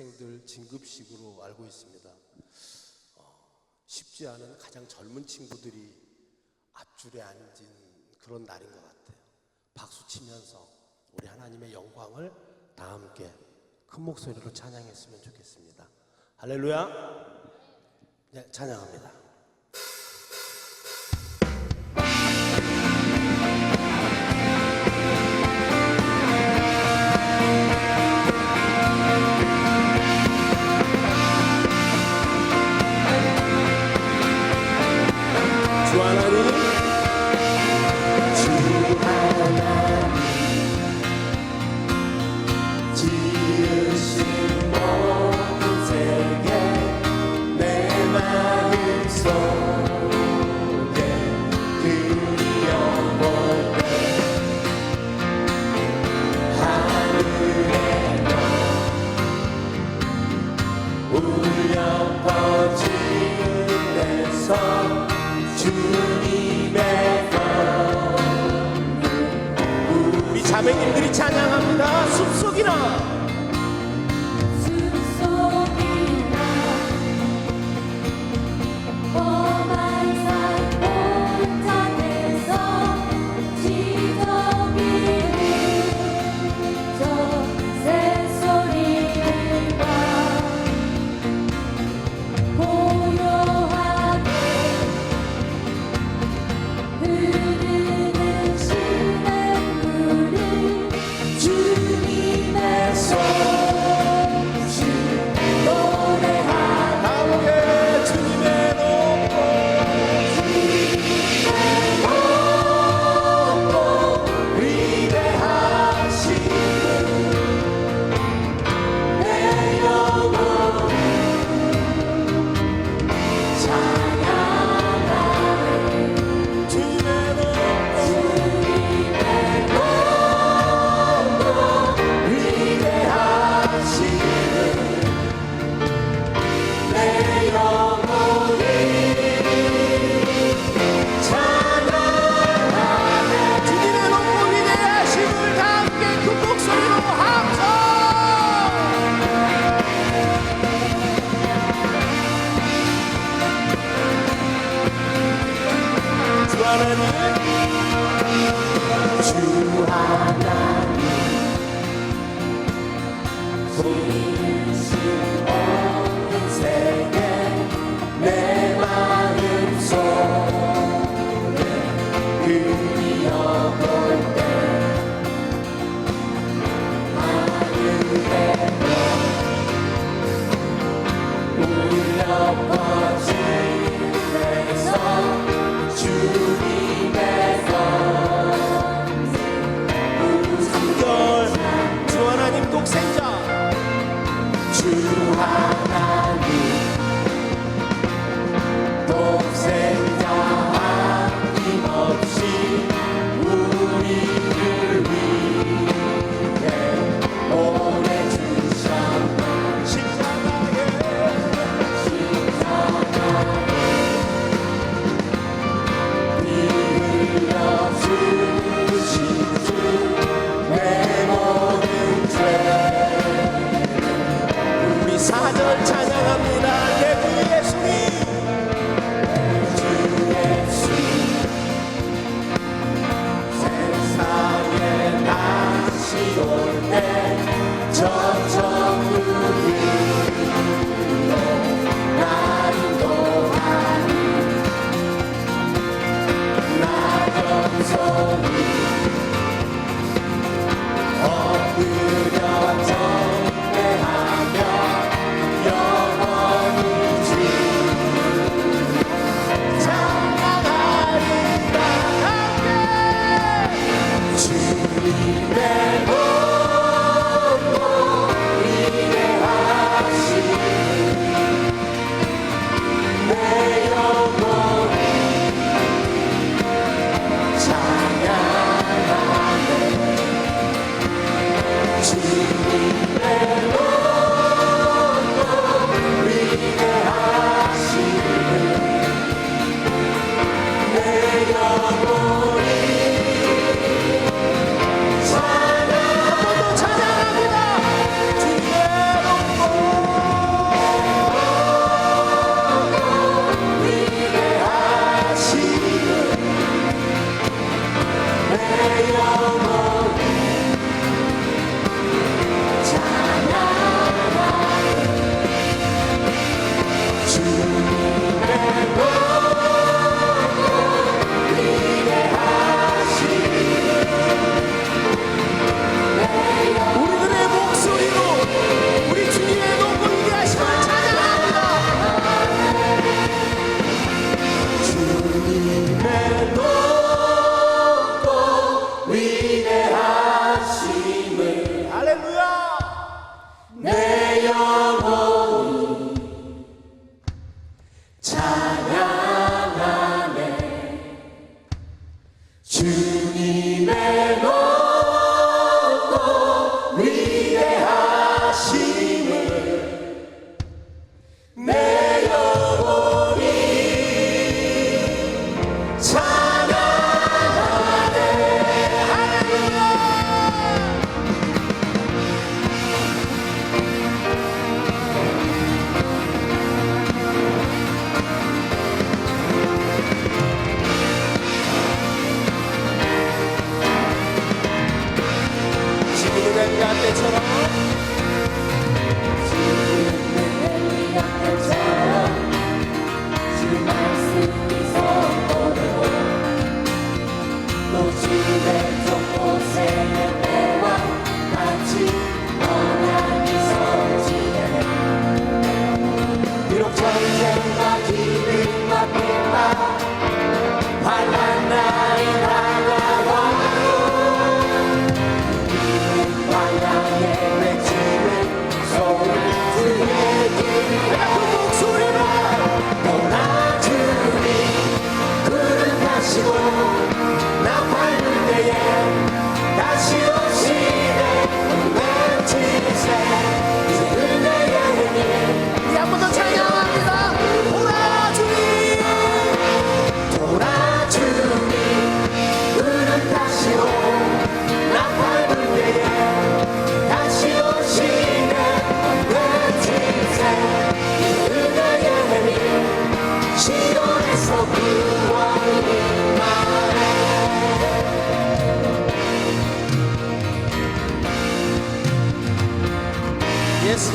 학생들 진급식으로 알고 있습니다. 쉽지 않은 가장 젊은 친구들이 앞줄에 앉은 그런 날인 것 같아요. 박수 치면서 우리 하나님의 영광을 다 함께 큰 목소리로 찬양했으면 좋겠습니다. 할렐루야. 네, 찬양합니다.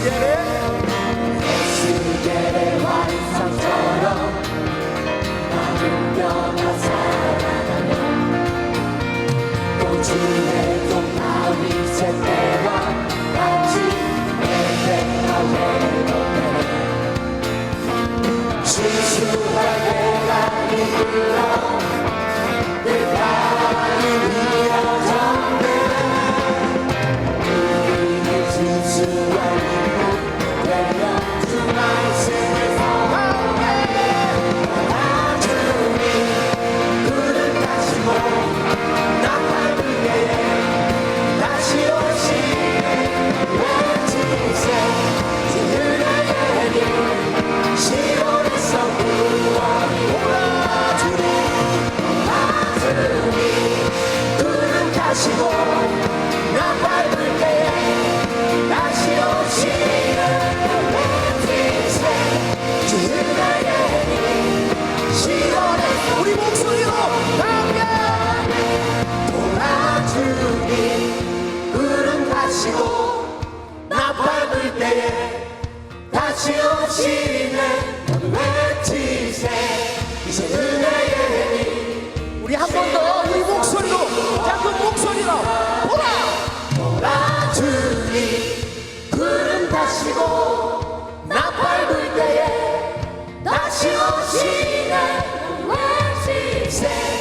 예수의 예수의 환상처럼 나를 변화 사랑하네 오지의 동남이 제 때와 같이 내생각에 높네 주수한 내가 이끌어 주시는 원식 세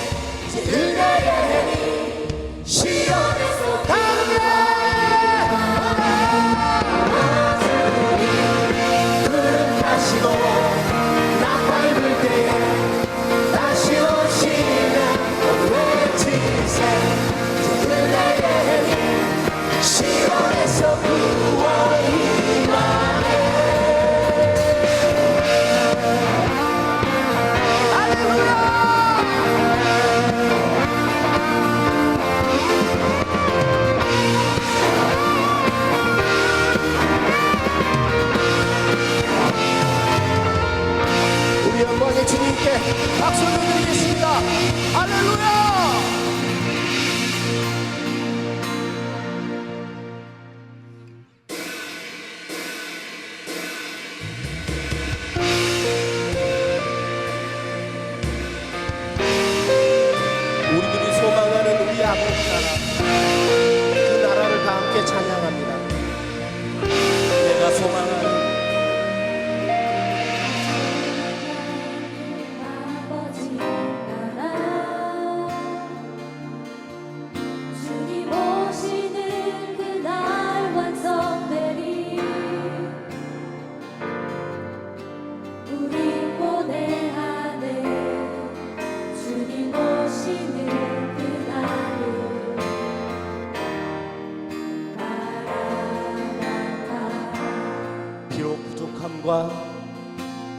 비록 부족함과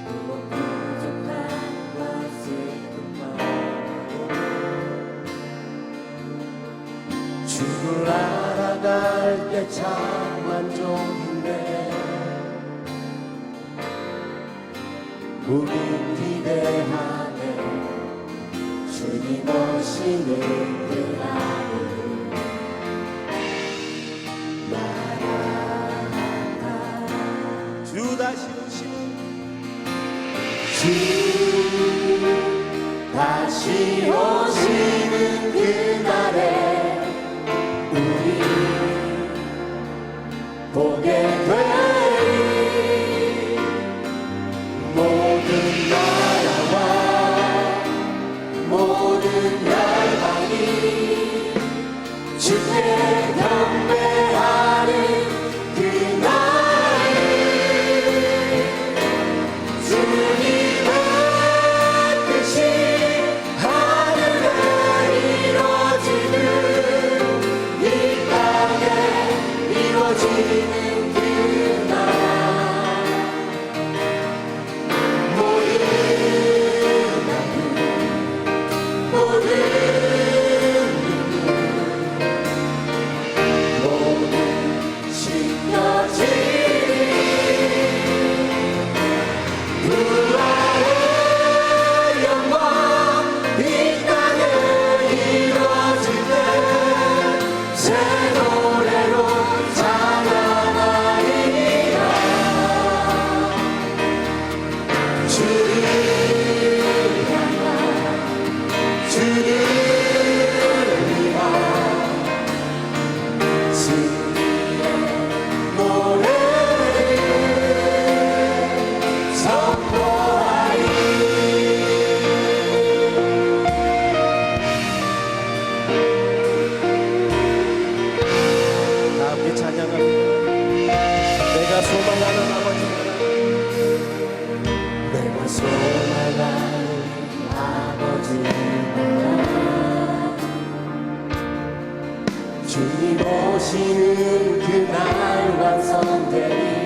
비록 부족한 것을 끝나고 주를 알아갈 때 참 만족인데 우리 기대하네. 주님 오시는 다시 오시는 그날에 主を死ぬくないはそんでいる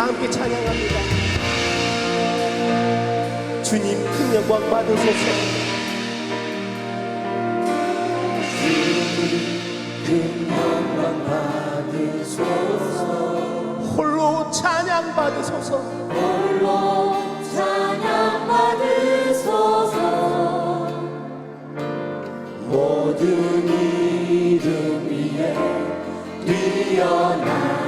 다 함께 찬양합니다. 주님 큰 영광 받으소서. 홀로 찬양 받으소서. 홀로 찬양 받으소서. 모든 이름 위에 뛰어나.